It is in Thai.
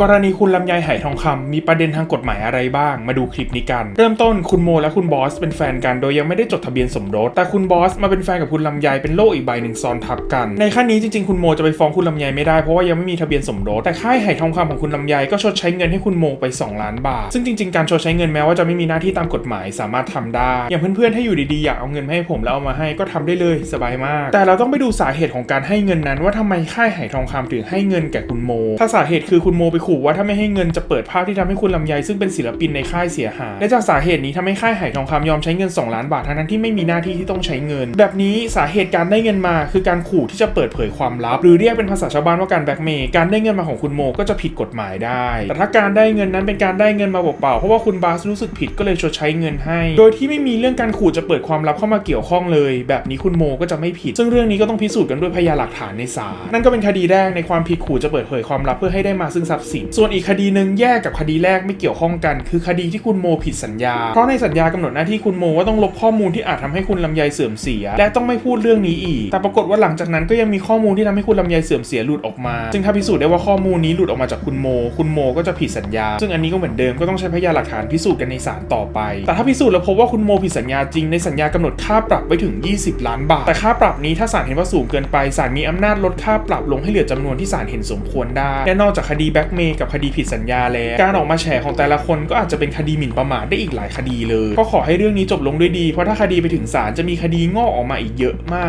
กรณีคุณลำไยไหทองคำมีประเด็นทางกฎหมายอะไรบ้าง มาดูคลิปนี้กัน เริ่มต้นคุณโมและคุณบอสเป็นแฟนกันโดยยังไม่ได้จดทะเบียนสมรส แต่คุณบอสมาเป็นแฟนกับคุณลำไยเป็นโลกอีกใบหนึ่งซ้อนทับกัน ในขั้นนี้จริงๆคุณโมจะไปฟ้องคุณลำไยไม่ได้เพราะว่ายังไม่มีทะเบียนสมรส แต่ค่ายไหทองคำของคุณลำไยก็ชดใช้เงินให้คุณโมไป 2 ล้านบาท ซึ่งจริงๆการชดใช้เงินแม้ว่าจะไม่มีหน้าที่ตามกฎหมายสามารถทำได้ อย่างเพื่อนๆถ้าอยู่ดีๆอยากเอาเงินให้ผมแล้วเอามาให้ก็ทำได้เลยสบายมาก แต่เราต้องไปดูสาเหตุของการให้เงินนั้น ว่าทำไมค่ายไหทองคำถึงให้เงินแก่คุณโม ถ้าสาเหตุคือคุณโมไปขู่ว่าถ้าไม่ให้เงินจะเปิดภาพที่ทำให้คุณลำไยซึ่งเป็นศิลปินในค่ายเสียหายและจากสาเหตุนี้ทำให้ค่ายไหทองคำยอมใช้เงิน 2 ล้านบาททั้งนั้นที่ไม่มีหน้าที่ที่ต้องใช้เงิน แบบนี้สาเหตุการได้เงินมา คือการขู่ที่จะเปิดเผยความลับ หรือเรียกเป็นภาษาชาวบ้านว่าการแบ็กเมย์การได้เงินมาของคุณโมก็จะผิดกฎหมายได้ แต่ถ้าการได้เงินนั้นเป็นการได้เงินมาเปล่าๆเพราะว่าคุณบาสรู้สึกผิดก็เลยชดใช้เงินให้ โดยที่ไม่มีเรื่องการขู่จะเปิดความลับเข้ามาเกี่ยวข้องเลย แบบนี้คุณโมก็จะไม่ผิด ซึ่งเรื่องนี้ก็ต้องพิสูจน์กันด้วยพยานหลักฐานในศาลนั่นก็เป็นคดีแรกในความผิดขู่จะเปิดเผยความลับเพื่อให้ได้มาซึ่งทรัพย์สินส่วนอีกคดีหนึ่งแยกกับคดีแรกไม่เกี่ยวข้องกัน คือคดีที่คุณโมผิดสัญญา เพราะในสัญญากำหนดหน้าที่คุณโมว่าต้องลบข้อมูลที่อาจทำให้คุณลำไยเสื่อมเสีย และต้องไม่พูดเรื่องนี้อีก แต่ปรากฏว่าหลังจากนั้นก็ยังมีข้อมูลที่ทำให้คุณลำไยเสื่อมเสียหลุดออกมา จึงถ้าพิสูจน์ได้ว่าข้อมูลนี้หลุดออกมาจากคุณโม คุณโมก็จะผิดสัญญา ซึ่งอันนี้ก็เหมือนเดิมก็ต้องใช้พยานหลักฐานพิสูจน์กันในศาลต่อไป แต่ถ้าพิสูจน์แล้วพบว่าคุณโมผิดสัญญาจริงในสัญญากำหนดค่าปรับไว้ถึง 20 ล้านบาท แต่ค่าปรับนี้ถ้าศาลเห็นว่าสูงเกินไปศาลมีอำนาจลดค่าปรับลงให้เหลือจำนวนที่ศาลเห็นสมควรได้และนอกจากคดีแบ็กเมย์กับคดีผิดสัญญาแล้ว การออกมาแฉของแต่ละคนก็อาจจะเป็นคดีหมิ่นประมาทได้อีกหลายคดีเลย ก็ขอให้เรื่องนี้จบลงด้วยดี เพราะถ้าคดีไปถึงศาลจะมีคดีงอกออกมาอีกเยอะมาก